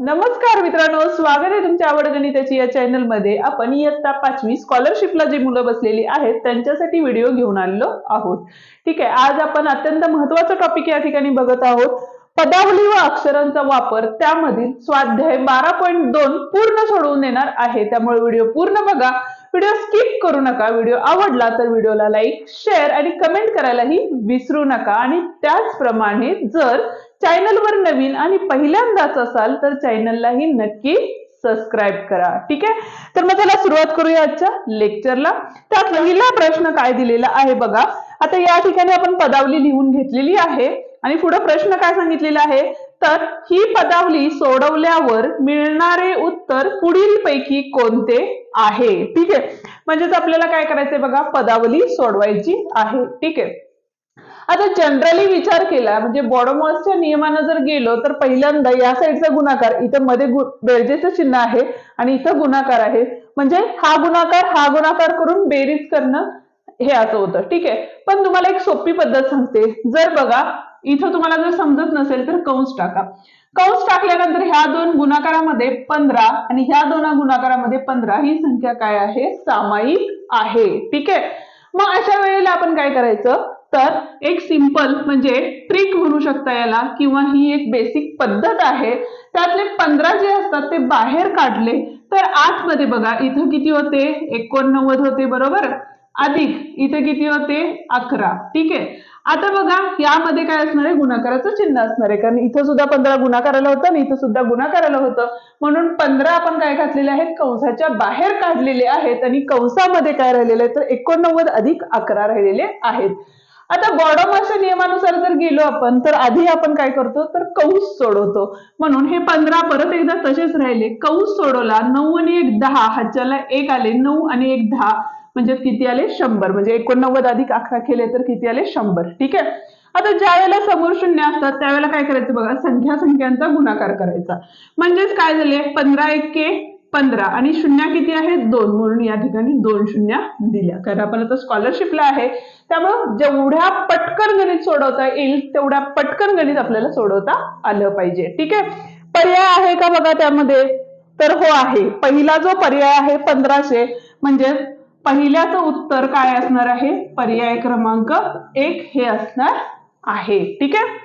नमस्कार मित्रांनो स्वागत आहे तुमच्या आवड गणिताची या चॅनलमध्ये. आपण इयत्ता पाचवी स्कॉलरशिपला जी मुलं बसलेली आहेत त्यांच्यासाठी व्हिडिओ घेऊन आलेलो आहोत. ठीक आहे आज आपण अत्यंत महत्त्वाचा टॉपिक या ठिकाणी बघत आहोत. पदावली व अक्षरांचा वापर त्यामधील स्वाध्याय बारा पॉईंट दोन पूर्ण सोडवून देणार आहे. त्यामुळे व्हिडिओ पूर्ण बघा. व्हिडिओ स्किप करू नका. व्हिडिओ आवडला तर व्हिडिओला लाईक शेअर आणि कमेंट करायलाही विसरू नका. आणि त्याचप्रमाणे जर चॅनलवर नवीन आणि पहिल्यांदाच असाल तर चॅनललाही नक्की सबस्क्राईब करा. ठीक आहे? तर मग त्याला सुरुवात करूया आजच्या लेक्चरला तर पहिला प्रश्न काय दिलेला आहे बघा. आता या ठिकाणी आपण पदावली लिहून घेतलेली आहे. आणि पुढे प्रश्न काय सांगितलेला आहे? तर ही पदावली सोडवल्यावर मिळणारे उत्तर पुढील पैकी कोणते आहे? ठीक आहे? म्हणजेच आपल्याला काय करायचंय बघा? पदावली सोडवायची आहे. ठीक आहे? आता जनरली विचार केला म्हणजे बॉडोमॉसच्या नियमानं जर गेलो तर पहिल्यांदा या साईडचा गुणाकार इथं मध्ये बेरजेचं चिन्ह आहे आणि इथं गुणाकार आहे. म्हणजे हा गुणाकार हा गुणाकार करून बेरीज करणं हे असं होतं. ठीक आहे? पण तुम्हाला एक सोपी पद्धत सांगते. जर बघा इथं तुम्हाला जर समजत नसेल तर कंस टाका. कंस टाकल्यानंतर ह्या दोन गुणाकारामध्ये पंधरा आणि ह्या दोन गुणाकारामध्ये पंधरा ही संख्या काय आहे? सामायिक आहे. ठीक आहे? मग अशा वेळेला आपण काय करायचं? तर एक सिंपल म्हणजे ट्रिक म्हणू शकता याला किंवा ही एक बेसिक पद्धत आहे. त्यातले पंधरा जे असतात ते बाहेर काढले तर आतमध्ये बघा इथं किती होते? एकोणनव्वद होते बरोबर? अधिक इथे किती होते? अकरा. ठीक आहे? आता बघा यामध्ये काय असणार आहे? गुणाकाराचं चिन्ह असणार आहे. कारण इथं सुद्धा पंधरा गुणाकाराला होतं आणि इथं सुद्धा गुणाकाराला होतं. म्हणून पंधरा आपण काय घातलेले आहेत? कंसाच्या बाहेर काढलेले आहेत आणि कंसामध्ये काय राहिलेले आहे? तर एकोणनव्वद अधिक अकरा राहिलेले आहेत. आता बॉडोमाच्या नियमानुसार जर गेलो आपण तर आधी आपण काय करतो? तर कंस सोडवतो. म्हणून हे पंधरा परत एकदा तसेच राहिले. कंस सोडवला नऊ आणि एक दहा हाच्याला एक आले नऊ आणि एक दहा. म्हणजे किती आले? शंभर. म्हणजे एकोणनव्वद अधिक अकरा केले तर किती आले? शंभर. ठीक आहे? आता ज्या वेळेला समोर शून्य असतात त्यावेळेला काय करायचं बघा? संख्या संख्यांचा गुणाकार करायचा. म्हणजेच काय झाले? पंधरा एके. पंधरा. आणि शून्य किती आहेत दोन. म्हणून या ठिकाणी दोन शून्य दिल्या. कारण आपण आता स्कॉलरशिपला आहे. त्यामुळं जेवढ्या पटकन गणित सोडवता येईल तेवढ्या पटकन गणित आपल्याला सोडवता आलं पाहिजे. ठीक आहे? पर्याय आहे का बघा त्यामध्ये? तर हो आहे. पहिला जो पर्याय आहे पंधराशे म्हणजे पहिल्याचं उत्तर काय असणार आहे? पर्याय क्रमांक एक हे असणार आहे. ठीक आहे?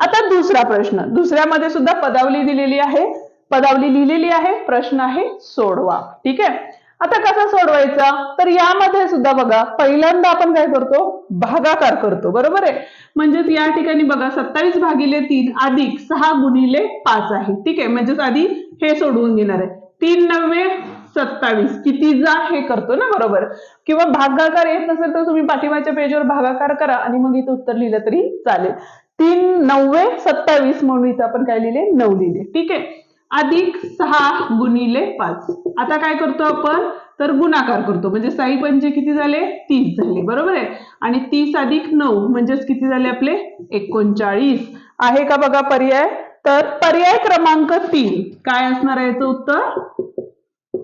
आता दुसरा प्रश्न. दुसऱ्यामध्ये सुद्धा पदावली दिलेली आहे. पदावली लिहिलेली आहे प्रश्न आहे सोडवा. ठीक आहे? आता कसा सोडवायचा? तर यामध्ये सुद्धा बघा पहिल्यांदा आपण काय करतो? भागाकार करतो. बरोबर आहे? म्हणजेच या ठिकाणी बघा सत्तावीस भागिले तीन अधिक सहा गुणिले पाच आहे. ठीक आहे? म्हणजेच आधी हे सोडवून घेणार आहे. तीन नव्वे सत्तावीस. किती जा हे करतो ना बरोबर? किंवा भागाकार येत नसेल तर तुम्ही पाठिंबाच्या पेजवर भागाकार करा आणि मग इथं उत्तर लिहिलं तरी चालेल. तीन नव्वे सत्तावीस म्हणून इथं आपण काय लिहिले? नऊ लिहिले. ठीक आहे? अधिक सहा गुणिले पाच. आता काय करतो आपण? तर गुणाकार करतो. म्हणजे साई पंचे किती झाले? तीस झाले. बरोबर आहे? आणि तीस अधिक नऊ म्हणजेच किती झाले आपले? एकोणचाळीस. आहे का बघा पर्याय? तर पर्याय क्रमांक तीन. काय असणार आहे याचं उत्तर?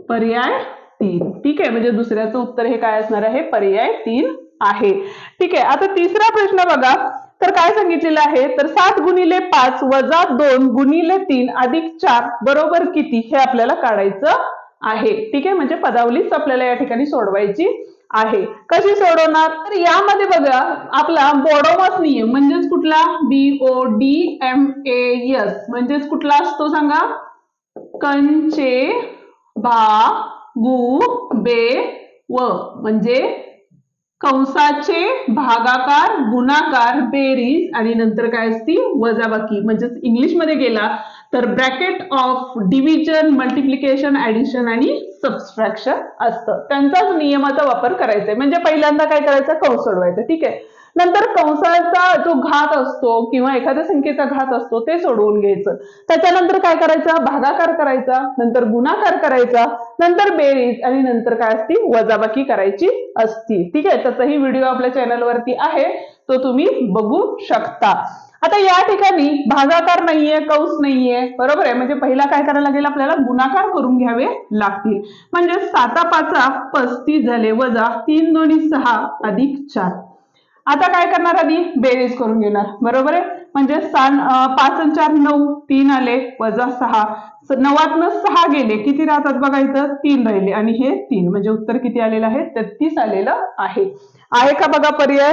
पर्याय तीन. ठीक आहे? म्हणजे दुसऱ्याचं उत्तर हे काय असणार आहे? पर्याय तीन आहे. ठीक आहे? आता तिसरा प्रश्न बघा. तर काय सांगितलेलं आहे? तर सात गुणिले पाच वजा दोन गुणिले तीन अधिक चार बरोबर किती? हे आपल्याला काढायचं आहे. ठीक आहे? म्हणजे पदावलीच आपल्याला या ठिकाणी सोडवायची आहे. कशी सोडवणार? तर यामध्ये बघा आपला बॉडोमॉस नियम म्हणजेच कुठला? B O D M A S म्हणजेच कुठला असतो सांगा? कंचे भा गु बे व. म्हणजे कंसाचे भागाकार गुणाकार बेरीज आणि नंतर काय असती? वजाबाकी. म्हणजेच इंग्लिशमध्ये गेला तर bracket of division multiplication addition आणि सबस्ट्रॅक्शन असतं. त्यांचाच नियमाचा वापर करायचा म्हणजे पहिल्यांदा काय करायचं? कंस सोडवायचं. ठीक आहे. नंतर कंसाचा जो घात असतो किंवा एखाद्या संख्येचा घात असतो ते सोडवून घ्यायचं. त्याच्यानंतर काय करायचं? भागाकार करायचा नंतर गुणाकार करायचा नंतर बेरीज आणि नंतर काय असती? वजाबाकी करायची असती. ठीक आहे? त्याचाही व्हिडिओ आपल्या चॅनलवरती आहे. तो तुम्ही बघू शकता. आता या ठिकाणी भागाकार नाहीये कंस नाहीये बरोबर आहे? म्हणजे पहिला काय करायला लागेल आपल्याला? गुणाकार करून घ्यावे लागतील. म्हणजे साता पाचा पस्तीस झाले वजा तीन दोन्ही सहा अधिक चार. आता काय करणार आधी? बेरीज करून घेणार. बरोबर आहे? म्हणजे सान पाच आणि चार नऊ तीन आले वजा सहा. स- नवातनं सहा गेले किती राहतात बघा इथं? तीन राहिले. आणि हे तीन म्हणजे उत्तर किती आलेलं आहे? तेहतीस आलेलं आहे. आहे का बघा पर्याय?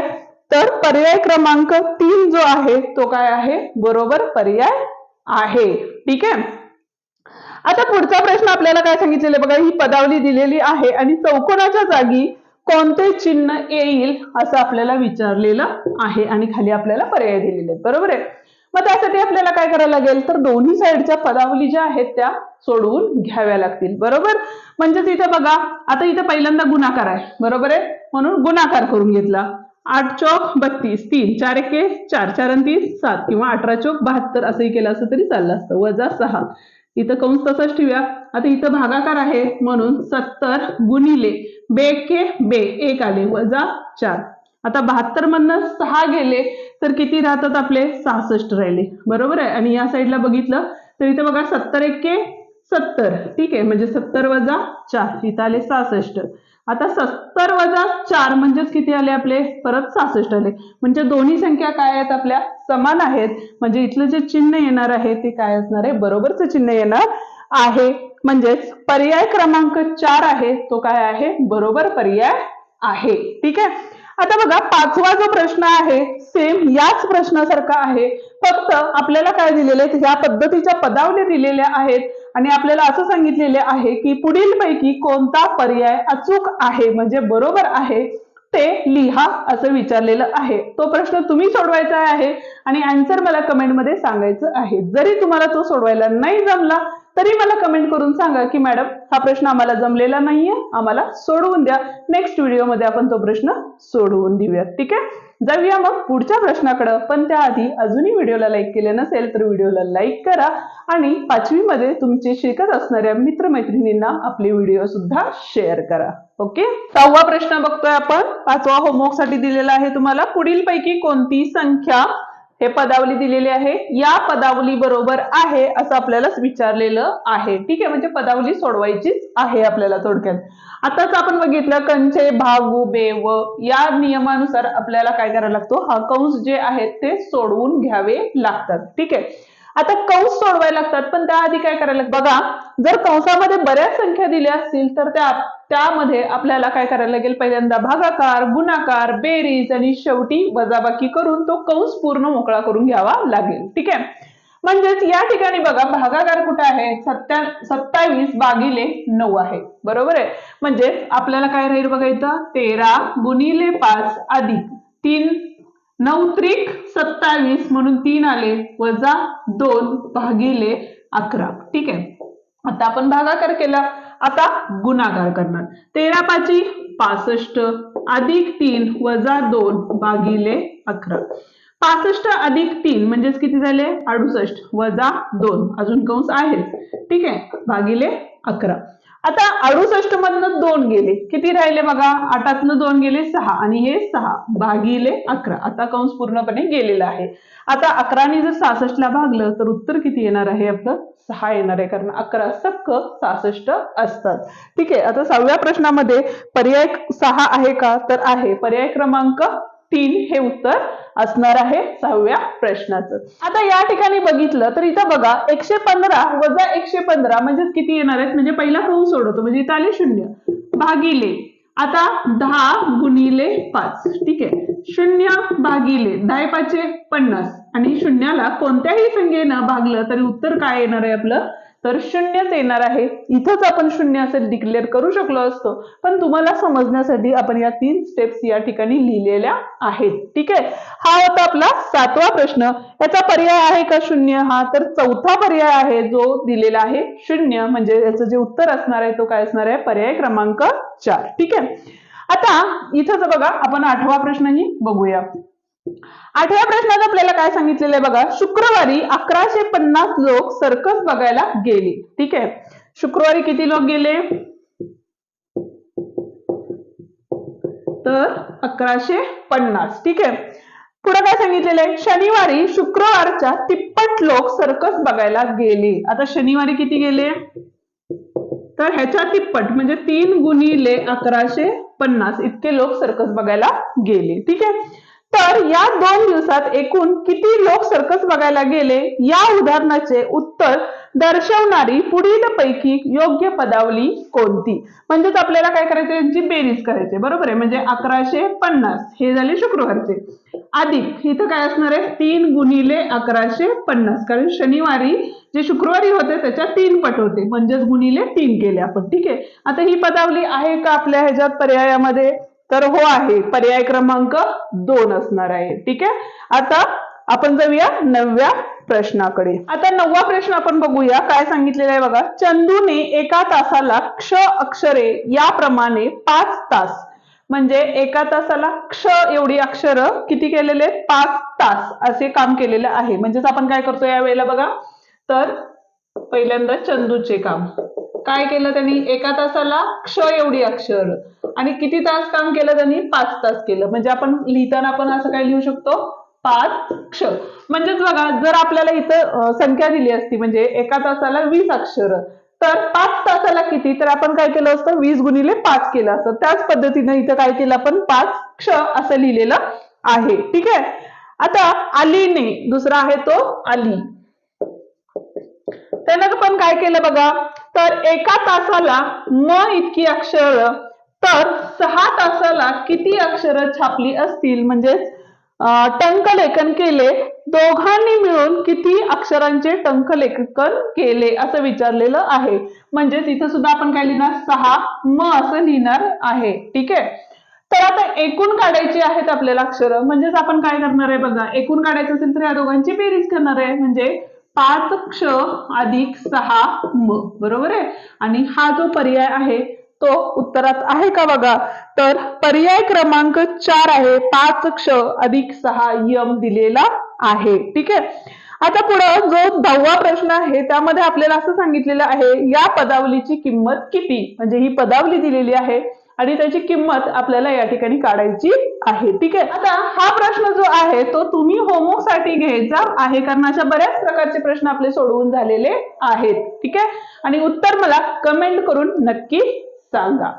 तर पर्याय क्रमांक तीन जो आहे तो काय आहे? बरोबर पर्याय आहे. ठीक आहे? आता पुढचा प्रश्न आपल्याला काय सांगितलेलं आहे? बघा ही पदावली दिलेली आहे. आणि चौकोनाच्या जागी कोणते चिन्ह येईल असं आपल्याला विचारलेलं आहे आणि खाली आपल्याला पर्याय दिलेले आहेत. बरोबर आहे? मग त्यासाठी आपल्याला काय करायला लागेल? तर दोन्ही साईडच्या पदावली ज्या आहेत त्या सोडवून घ्याव्या लागतील. बरोबर? म्हणजेच इथे बघा आता इथे पहिल्यांदा गुणाकार आहे. बरोबर आहे? म्हणून गुणाकार करून घेतला. आठ चौक बत्तीस तीन चार एके चार चार आणि तीस सात किंवा अठरा चौक बहात्तर असंही केलं असं तरी चाललं असतं. वजा सहा. इथं कंस तसंच ठेवूया. आता इथं भागाकार आहे म्हणून सत्तर गुणिले बे के बे एक आले वजा चार. आता बहात्तर मधनं सहा गेले तर किती राहतात आपले? सहासष्ट राहिले. बरोबर आहे? आणि या साईडला बघितलं तर इथं बघा सत्तर एक के सत्तर. ठीक आहे? म्हणजे सत्तर वजा चार. इथं आले सहासष्ट. आता सत्तर वजा चार म्हणजेच किती आले आपले? परत सहासष्ट आले. म्हणजे दोन्ही संख्या काय आहेत आपल्या? समान आहेत. म्हणजे इथलं जे चिन्ह येणार आहे ते काय असणार आहे? बरोबरचं चिन्ह येणार आहे. म्हणजेच पर्याय क्रमांक चार आहे. तो काय आहे? बरोबर पर्याय आहे. ठीक आहे? आता बघा पाचवा जो प्रश्न आहे सेम याच प्रश्नासारखा आहे. फक्त आपल्याला काय दिलेले आहे? ह्या पद्धतीच्या पदावली दिलेल्या आहेत. आणि आपल्याला असं सांगितलेले आहे की पुढील पैकी कोणता पर्याय अचूक आहे म्हणजे बरोबर आहे ते लिहा असं विचारलेलं आहे. तो प्रश्न तुम्ही सोडवायचा आहे आणि आन्सर मला कमेंटमध्ये सांगायचं आहे. जरी तुम्हाला तो सोडवायला नाही जमला तरी मला कमेंट करून सांगा की मॅडम हा प्रश्न आम्हाला जमलेला नाहीये आम्हाला सोडवून द्या. नेक्स्ट व्हिडिओमध्ये आपण तो प्रश्न सोडवून देऊया ठीक आहे? जाऊया मग पुढच्या प्रश्नाकडं. पण त्याआधी अजूनही व्हिडिओला लाईक केले नसेल तर व्हिडिओला लाईक करा. आणि पाचवीमध्ये तुमचे शिकत असणाऱ्या मित्रमैत्रिणींना आपले व्हिडिओ सुद्धा शेअर करा. ओके सहावा प्रश्न बघतोय आपण. पाचवा होमवर्कसाठी दिलेला आहे तुम्हाला. पुढील पैकी कोणती संख्या हे पदावली दिलेली आहे. या पदावली बरोबर आहे असं आपल्यालाच विचारलेलं आहे. ठीक आहे म्हणजे पदावली सोडवायचीच आहे आपल्याला थोडक्यात. आताच आपण बघितलं कंचे भागू बेव या नियमानुसार आपल्याला काय करायला लागतो? हा कंस जे आहेत ते सोडवून घ्यावे लागतात. ठीक आहे? आता कंस सोडवायला लागतात पण त्याआधी काय करायला बघा जर कंसामध्ये बऱ्याच संख्या दिल्या असतील तर त्या त्यामध्ये आपल्याला काय करायला लागेल? पहिल्यांदा भागाकार गुणाकार बेरीज आणि शेवटी वजाबाकी करून तो कंस पूर्ण मोकळा करून घ्यावा लागेल. ठीक आहे? म्हणजेच या ठिकाणी बघा भागाकार कुठे आहे? सत्या सत्तावीस बागिले नऊ आहे. बरोबर आहे? म्हणजेच आपल्याला काय राहील बघा इथं? तेरा गुणिले पाच अधिक तीन नऊ त्रिक सत्तावीस म्हणून तीन आले वजा दोन भागिले अकरा. ठीक आहे? आता आपण भागाकार केला. आता गुणाकार करणार. तेरा पाची पासष्ट अधिक तीन वजा दोन भागिले अकरा. पासष्ट अधिक तीन म्हणजेच किती झाले? अडुसष्ट. वजा दोन. अजून कंस आहेत. ठीक आहे. भागिले अकरा. आता अडुसष्ट मधनं दोन गेले. किती राहिले बघा? आठातनं दोन गेले सहा. आणि हे सहा. भागिले अकरा. आता कंस पूर्णपणे गेलेला आहे. आता अकराने जर सहासष्टला भागलं तर उत्तर किती येणार आहे आपलं? सहा येणार आहे. कारण अकरा सक्क सहासष्ट असतात. ठीक आहे. आता सहाव्या प्रश्नामध्ये पर्याय सहा आहे का? तर आहे. पर्याय क्रमांक तीन हे उत्तर असणार आहे सहाव्या प्रश्नाचं. आता या ठिकाणी बघितलं तर इथं बघा एकशे पंधरा वजा एकशे पंधरा म्हणजेच किती येणार आहेत? म्हणजे पहिला होऊ सोडवतो म्हणजे इथं आले शून्य. भागिले आता दहा गुणिले पाच ठीक आहे. शून्य भागिले दहा पाचशे पन्नास. आणि शून्याला कोणत्याही संख्येनं भागलं तरी उत्तर काय येणार आहे आपलं? तर शून्यच येणार आहे. इथंच आपण शून्य असं डिक्लेअर करू शकलो असतो. पण तुम्हाला समजण्यासाठी आपण या तीन स्टेप्स या ठिकाणी लिहिलेल्या आहेत. ठीक आहे? हा होता आपला सातवा प्रश्न. याचा पर्याय आहे का शून्य? हा तर चौथा पर्याय आहे जो दिलेला आहे शून्य. म्हणजे याचं जे उत्तर असणार आहे तो काय असणार आहे? पर्याय क्रमांक चार. ठीक आहे? आता इथंच बघा आपण आठवा प्रश्नही बघूया. आठव्या प्रश्नात आपल्याला काय सांगितलेलं आहे बघा? शुक्रवारी अकराशे पन्नास लोक सर्कस बघायला गेले. ठीक आहे? शुक्रवारी किती लोक गेले? तर अकराशे पन्नास. ठीक आहे? पुढे काय सांगितलेलं आहे? शनिवारी शुक्रवारच्या तिप्पट लोक सर्कस बघायला गेले. आता शनिवारी किती गेले? तर ह्याच्या तिप्पट म्हणजे तीन गुणिले अकराशे पन्नास इतके लोक सर्कस बघायला गेले. ठीक आहे? तर या दोन दिवसात एकूण किती लोक सर्कस बघायला गेले? या उदाहरणाचे उत्तर दर्शवणारी पुढील पैकी योग्य पदावली कोणती? म्हणजेच आपल्याला काय करायचे यांची बेरीज करायची बरोबर आहे? म्हणजे अकराशे पन्नास. हे झाले शुक्रवारचे. अधिक इथं काय असणार आहे? तीन गुणिले अकराशे पन्नास. कारण शनिवारी जे शुक्रवारी होते त्याच्या तीन पट होते. म्हणजेच गुणिले तीन केले आपण. ठीक आहे? आता ही पदावली आहे का आपल्या ह्याच्यात पर्यायामध्ये? तर हो आहे. पर्याय क्रमांक दोन असणार आहे. ठीक आहे? आता आपण जाऊया नवव्या प्रश्नाकडे. आता नववा प्रश्न आपण बघूया. काय सांगितलेलं आहे बघा? चंदूने एका तासाला क्ष अक्षरे याप्रमाणे पाच तास. म्हणजे एका तासाला क्ष एवढी अक्षर किती केलेले? पाच तास असे काम केलेलं आहे. म्हणजेच आपण काय करतो या वेळेला बघा? तर पहिल्यांदा चंदूचे काम. काय केलं त्यांनी? एका तासाला क्ष एवढी अक्षर. आणि किती तास काम केलं त्यांनी? पाच तास केलं. म्हणजे आपण लिहिताना आपण असं काय लिहू शकतो. पाच क्ष म्हणजेच बघा जर आपल्याला इथं संख्या दिली असती म्हणजे एका तासाला वीस अक्षर तर पाच तासाला किती? तर आपण काय केलं असतं? वीस गुणिले पाच केलं असतं. त्याच पद्धतीनं इथं काय केलं आपण? पाच क्ष असं लिहिलेलं आहे. ठीक आहे? आता अलीने दुसरा आहे तो अली त्यानं पण काय केलं बघा? तर एका तासाला म इतकी अक्षर तर सहा तासाला किती अक्षर छापली असतील? म्हणजेच टंकलेखन केले दोघांनी मिळून किती अक्षरांचे टंकलेखन केले असं विचारलेलं आहे. म्हणजेच इथं सुद्धा आपण काय लिहिणार? सहा म असं लिहिणार आहे. ठीक आहे? तर आता एकूण काढायची आहेत आपल्याला अक्षर. म्हणजेच आपण काय करणार आहे बघा? एकूण काढायचं असेल तर या दोघांची बेरीज करणार आहे. म्हणजे पाच क्ष अधिक सहा म. बरोबर आहे? आणि हा जो पर्याय आहे तो उत्तरात आहे का बघा? तर पर्याय क्रमांक चार आहे. पाच क्ष अधिक सहा यम दिलेला आहे. ठीक आहे? आता पुढं जो दहावा प्रश्न आहे त्यामध्ये आपल्याला असं सांगितलेलं आहे या पदावलीची किंमत किती? म्हणजे ही पदावली दिलेली आहे आणि त्याची किंमत आपल्याला या ठिकाणी काढायची आहे. ठीक आहे? आता हा प्रश्न जो आहे तो तुम्ही होमवर्कसाठी घ्यायचा आहे कारण अशा बऱ्याच प्रकारचे प्रश्न आपले सोडवून झालेले आहेत. ठीक आहे? आणि उत्तर मला कमेंट करून नक्की सांगा.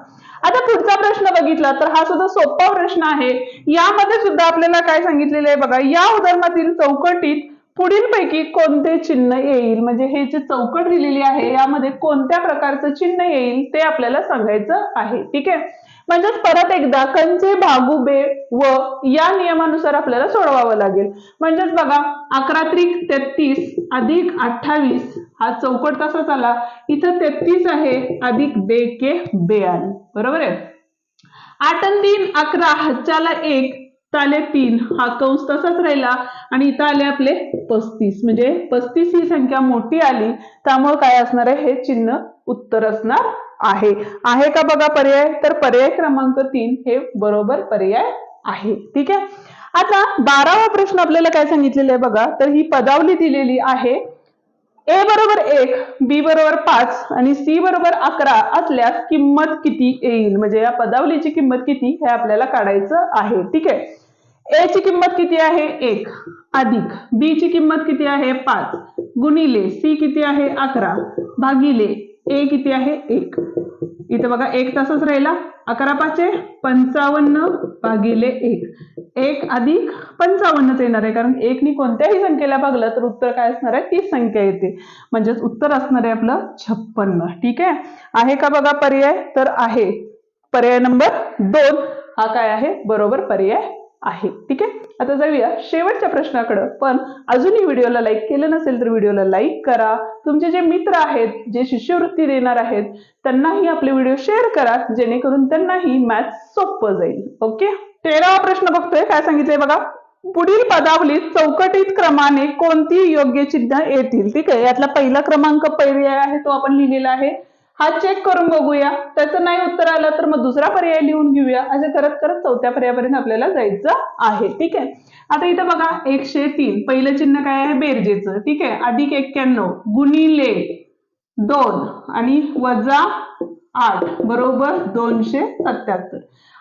आता पुढचा प्रश्न बघितला तर हा सुद्धा सोपा प्रश्न आहे. यामध्ये सुद्धा आपल्याला काय सांगितलेलं आहे बघा या उदाहरणातील चौकटीत पुढील पैकी कोणते चिन्ह येईल? म्हणजे हे जे चौकट दिलेली आहे यामध्ये कोणत्या प्रकारचं चिन्ह येईल ते आपल्याला सांगायचं आहे. ठीक आहे? म्हणजेच परत एकदा कंचे भागुबे व या नियमानुसार आपल्याला सोडवावं लागेल. म्हणजेच बघा अकरा त्रिक तेहतीस अधिक अठ्ठावीस हा चौकट तसाच आला इथं तेहतीस आहे अधिक बे के बेआन बरोबर आहे? आठ आणि तीन अकरा हच्चाला एक इथं आले तीन. हा कंस तसाच राहिला आणि इथं आले आपले पस्तीस. म्हणजे पस्तीस ही संख्या मोठी आली त्यामुळे काय असणार आहे? हे चिन्ह उत्तर असणार आहे. आहे का बघा पर्याय? तर पर्याय क्रमांक तीन हे बरोबर पर्याय आहे. ठीक आहे? आता बारावा प्रश्न आपल्याला काय सांगितलेला आहे बघा? तर ही पदावली दिलेली आहे. ए बरोबर एक बी बरोबर पाच आणि सी बरोबर अकरा असल्यास किंमत किती येईल? म्हणजे या पदावलीची किंमत किती हे आपल्याला काढायचं आहे. ठीक आहे? ए ची किंमत किती आहे? एक. अधिक. बी ची किंमत किती आहे? पाच. गुणिले सी किती आहे? अकरा. भागिले ए किती आहे? एक. इथं बघा एक तासच राहिला. अकरा पाचशे पंचावन्न भागिले एक. एक अधिक पंचावन्नच येणार आहे कारण एकनी कोणत्याही संख्येला भागलं तर उत्तर काय असणार आहे? तीच संख्या येते. म्हणजेच उत्तर असणार आहे आपलं छप्पन्न. ठीक आहे? आहे का बघा पर्याय? तर आहे. पर्याय नंबर दोन. हा काय आहे? बरोबर पर्याय आहे. ठीक आहे? आता जाऊया शेवटच्या प्रश्नाकडं. पण अजूनही व्हिडिओला लाईक केलं नसेल तर व्हिडिओला लाईक करा. तुमचे जे मित्र आहेत जे शिष्यवृत्ती देणार आहेत त्यांनाही आपले व्हिडिओ शेअर करा जेणेकरून त्यांनाही मॅथ सोपं जाईल. ओके तेरावा प्रश्न बघतोय. काय सांगितलंय बघा? पुढील पदावलीत चौकटीत क्रमाने कोणती योग्य चिन्ह येतील? ठीक आहे? यातला पहिला क्रमांक पर्याय आहे तो आपण लिहिलेला आहे. हा चेक करून बघूया. त्याचं नाही उत्तर आलं तर मग दुसरा पर्याय लिहून घेऊया. असे करत करत चौथ्या पर्यायापर्यंत आपल्याला जायचं आहे. ठीक आहे? आता इथं बघा एकशे तीन. पहिलं चिन्ह काय आहे? बेरजेचं. ठीक आहे? अधिक एक्क्याण्णव. गुणिले दोन. आणि वजा आठ. बरोबर दोनशे सत्याहत्तर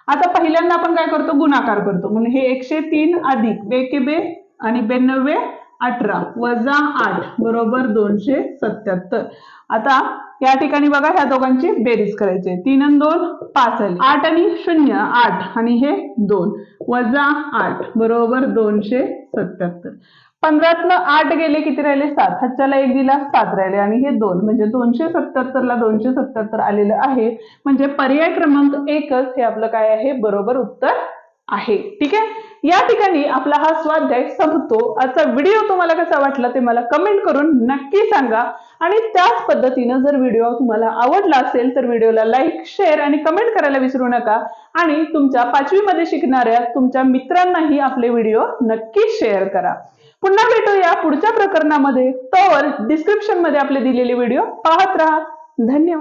आता पहिल्यांदा आपण काय करतो? गुणाकार करतो. म्हणून हे एकशे तीन अधिक बेके बे आणि बेनव्वे अठरा. वजा आठ. बरोबर दोनशे सत्याहत्तर आता या ठिकाणी बघा ह्या दोघांची बेरीज करायची. तीन आणि दोन पाच आले आठ आणि शून्य आठ. आणि हे दोन. वजा आठ. बरोबर दोनशे सत्याहत्तर. पंधरातलं आठ गेले किती राहिले? सात. हातच्याला एक दिला सात राहिले. आणि हे दोन. म्हणजे दोनशे सत्याहत्तर ला दोनशे सत्याहत्तर आलेलं आहे. म्हणजे पर्याय क्रमांक एकच हे आपलं काय आहे? बरोबर उत्तर आहे. ठीक आहे? या ठिकाणी आपला हा स्वाध्याय संपतो. आजचा व्हिडिओ तुम्हाला कसा वाटला ते मला कमेंट करून नक्की सांगा. आणि त्याच पद्धतीनं जर व्हिडिओ तुम्हाला आवडला असेल तर व्हिडिओला लाईक शेअर आणि कमेंट करायला विसरू नका. आणि तुमच्या पाचवीमध्ये शिकणाऱ्या तुमच्या मित्रांनाही आपले व्हिडिओ नक्की शेअर करा. पुन्हा भेटूया पुढच्या प्रकरणामध्ये. तोवर डिस्क्रिप्शनमध्ये आपले दिलेले व्हिडिओ पाहत राहा. धन्यवाद.